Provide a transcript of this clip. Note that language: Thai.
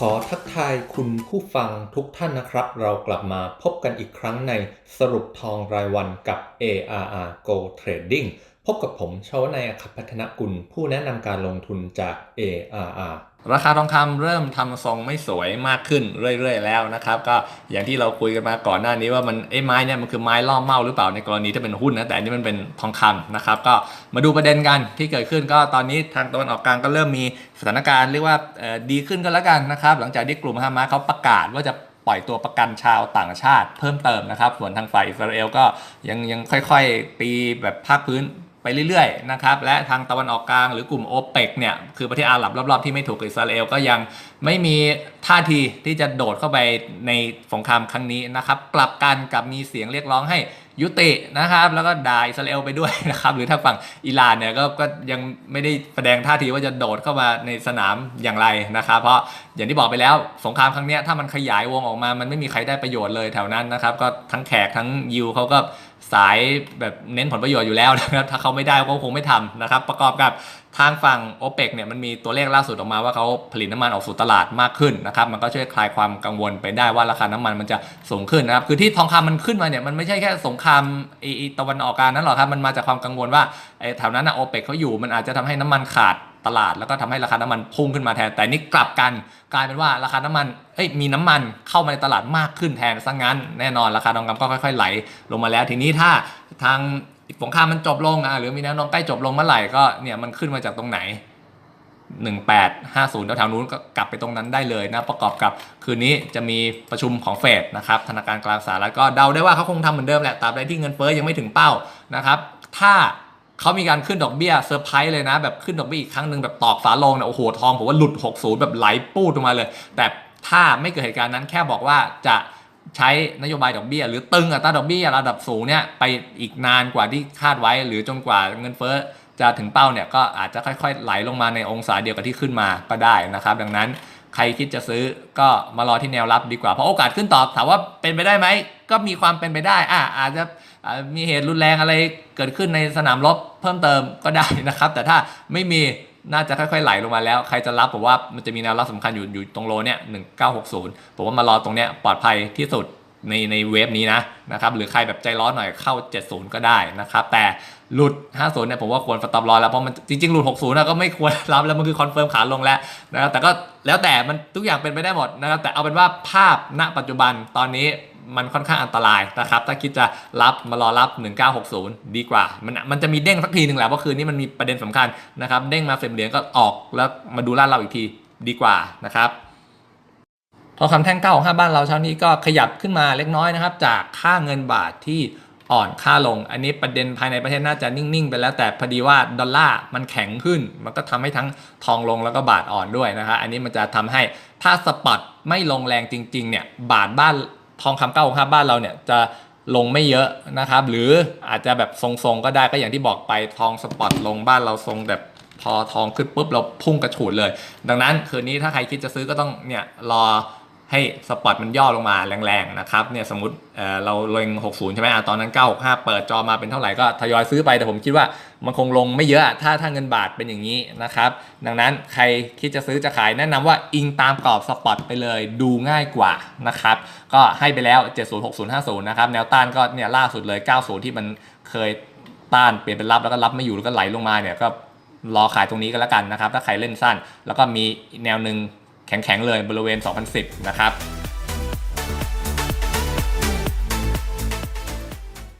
ขอทายคุณผู้ฟังทุกท่านนะครับ เรากลับมาพบกันอีกครั้งในสรุปทองรายวันกับ ARR Go Trading พบกับผมชวนายขับพัฒนกุล ผู้แนะนำการลงทุนจาก ARR ราคาทองคำเริ่มทำทรงไม่สวยมากขึ้นเรื่อยๆแล้วนะครับ ก็อย่างที่เราคุยกันมาก่อนหน้านี้ว่ามันไอ้ไม้เนี่ยมันคือไม้ล่อเมาหรือเปล่าในกรณีที่เป็นหุ้นนะแต่อันนี้มันเป็นทองคำนะครับ ก็มาดูประเด็นกันที่เกิดขึ้นก็ตอนนี้ทางตะวันออกกลางก็เริ่มมีสถานการณ์เรียกว่าดีขึ้นก็แล้วกันนะครับ หลังจากที่กลุ่มฮามาสเขาประกาศว่าจะปล่อยตัวประกันชาวต่างชาติเพิ่มเติมนะครับ ส่วนทางฝ่ายอิสราเอลก็ยังยังค่อยๆตีแบบภาคพื้น ไปเรื่อยๆนะครับและทางตะวันออกกลางหรือกลุ่มโอเปกเนี่ยคือประเทศอาหรับรอบๆที่ไม่ถูกอิสราเอลก็ยังไม่มีท่าทีที่จะโดดเข้าไปในสงครามครั้งนี้นะครับกลับกันกับมีเสียงเรียกร้องให้ยุตินะครับแล้วก็ด่าอิสราเอลไปด้วยนะครับหรือถ้าฝั่งอิหร่านเนี่ยก็ยังไม่ได้แสดงท่าทีว่าจะโดดเข้ามาในสนามอย่างไรนะครับ เพราะ อย่างที่บอกไปแล้วสงครามครั้งนี้ถ้ามันขยายวงออกมามันไม่มีใครได้ประโยชน์เลยแถวนั้นนะครับ ก็ทั้งแขกทั้งยิวเขาก็สายแบบเน้นผลประโยชน์อยู่แล้วนะครับถ้าเขาไม่ได้ก็คงไม่ทำนะครับ ประกอบกับทางฝั่งโอเปกเนี่ยมันมีตัวเลขล่าสุดออกมาว่าเขาผลิตน้ำมันออกสู่ตลาดมากขึ้นนะครับมันก็ช่วยคลายความกังวลไปได้ว่าราคาน้ำมันมันจะสูงขึ้นนะครับคือที่ทองคำมันขึ้นมาเนี่ยมันไม่ใช่แค่สงครามอ้ไอ้ตะวันออกกลางนั้นหรอกครับมันมาจากความกังวลว่าไอ้แถวนั้นนะโอเปกเขาอยู่มันอาจจะทำให้น้ำมันขาด ตลาดแล้วก็ทำให้ราคาน้ำมันพุ่งขึ้นมาแทน แต่นี่กลับกันกลายเป็นว่าราคาน้ำมันเอ้ยมีน้ำมันเข้ามาในตลาดมากขึ้นแทนซะงั้น แน่นอนราคาทองคำก็ค่อย ๆ ไหลลงมาแล้ว ทีนี้ถ้าทางสงครามมันจบลงอะหรือมีแนวโน้มใกล้จบลงเมื่อไหร่ก็เนี่ยมันขึ้นมาจากตรงไหน1850แถวๆนู้นก็กลับไปตรงนั้นได้เลยนะ ประกอบกับคืนนี้จะมีประชุมของเฟดนะครับธนาคารกลางสหรัฐก็เดาได้ว่าเขาคงทำเหมือนเดิมแหละตราบใดที่เงินเฟ้อยังไม่ถึงเป้านะครับ ถ้า เขามีการขึ้นดอกเบี้ยเซอร์ไพรส์เลยนะ แบบขึ้นดอกเบี้ยอีกครั้งหนึ่งแบบตอกฝาลงเนี่ยโอ้โหทองผมว่าหลุด 60 แบบไหลปูดลงมาเลย แต่ถ้าไม่เกิดเหตุการณ์นั้นแค่บอกว่าจะใช้นโยบายดอกเบี้ย หรือตึงอัตราดอกเบี้ยระดับสูงเนี่ยไปอีกนานกว่าที่คาดไว้ หรือจนกว่าเงินเฟ้อจะถึงเป้าเนี่ยก็อาจจะค่อยๆ ไหลลงมาในองศาเดียวกับที่ขึ้นมาก็ได้นะครับ ดังนั้นใครคิดจะซื้อก็มารอที่แนวรับดีกว่าเพราะโอกาสขึ้นต่อถามว่าเป็นไปได้ไหมก็มีความเป็นไปได้อะอาจจะ มีเหตุรุนแรงอะไรเกิดขึ้นในสนามรบเพิ่มเติมก็ได้นะครับ แต่ถ้าไม่มีน่าจะค่อยๆไหลลงมาแล้ว ใครจะรับผมว่ามันจะมีแนวรับสำคัญอยู่อยู่ตรงโลเนี่ย1960 ผมว่ามารอตรงเนี้ยปลอดภัยที่สุดในในเวฟนี้นะนะครับหรือใครแบบใจร้อนหน่อยเข้า 70 ก็ได้นะครับแต่หลุด 50 เนี่ยผมว่าควรสต็อปรอแล้วเพราะมันจริงๆ หลุด 60นะก็ไม่ควรรับแล้วมันคือคอนเฟิร์มขาลงแล้วนะครับแต่ก็แล้วแต่มันทุกอย่างเป็นไปได้หมดนะครับแต่เอาเป็นว่าภาพณปัจจุบันตอนนี้ มันค่อนข้างอันตรายนะครับ ถ้าคิดจะรับมารอรับ 1960 ดีกว่า มันมันจะมีเด้งสักทีหนึ่งแหละเพราะคืนนี้มันมีประเด็นสำคัญนะครับ เด้งมาเฟรมเหรียญก็ออกแล้วมาดูลาดเราอีกทีดีกว่านะครับทองคำแท่งเก้าของห้าบ้านเราเช้านี้ก็ขยับขึ้นมาเล็กน้อยนะครับ จากค่าเงินบาทที่อ่อนค่าลง อันนี้ประเด็นภายในประเทศน่าจะนิ่ง ๆ ไปแล้วแต่พอดีว่าดอลลาร์มันแข็งขึ้น มันก็ทำให้ทั้งทองลงแล้วก็บาทอ่อนด้วยนะครับอันนี้มันจะทำให้ถ้าสปอตไม่ลงแรงจริง ๆ เนี่ย บาทบ้าน ทองคำเก้าของค่าบ้านเราเนี่ยจะลงไม่เยอะนะครับ หรืออาจจะแบบทรงๆก็ได้ก็อย่างที่บอกไปทองสปอตลงบ้านเราทรงแบบพอทองขึ้นปุ๊บเราพุ่งกระฉูดเลย ดังนั้นคืนนี้ถ้าใครคิดจะซื้อก็ต้องเนี่ยรอ ให้สปอตมันย่อลงมาแรงๆนะครับเนี่ยสมมติเเราเล็ง 60 ใช่ไหมอตอนนั้น 965 เปิดจอมาเป็นเท่าไหร่ก็ทยอยซื้อไปแต่ผมคิดว่ามันคงลงไม่เยอะถ้าถ้าเงินบาทเป็นอย่างนี้นะครับ ดังนั้นใครคิดจะซื้อจะขายแนะนำว่าอิงตามกรอบสปอตไปเลยดูง่ายกว่านะครับก็ให้ไปแล้ว 706050 นะครับแนวต้านก็เนี่ยล่าสุดเลย 90 ที่มันเคยต้านเปลี่ยนเป็นรับแล้วก็รับไม่อยู่แล้วก็ไหลลงมาเนี่ยก็รอขายตรงนี้ก็แล้วกันนะครับถ้าใครเล่นสั้น แล้วก็มีแนวหนึ่ง แข็งๆเลยบริเวณ 2010 นะครับ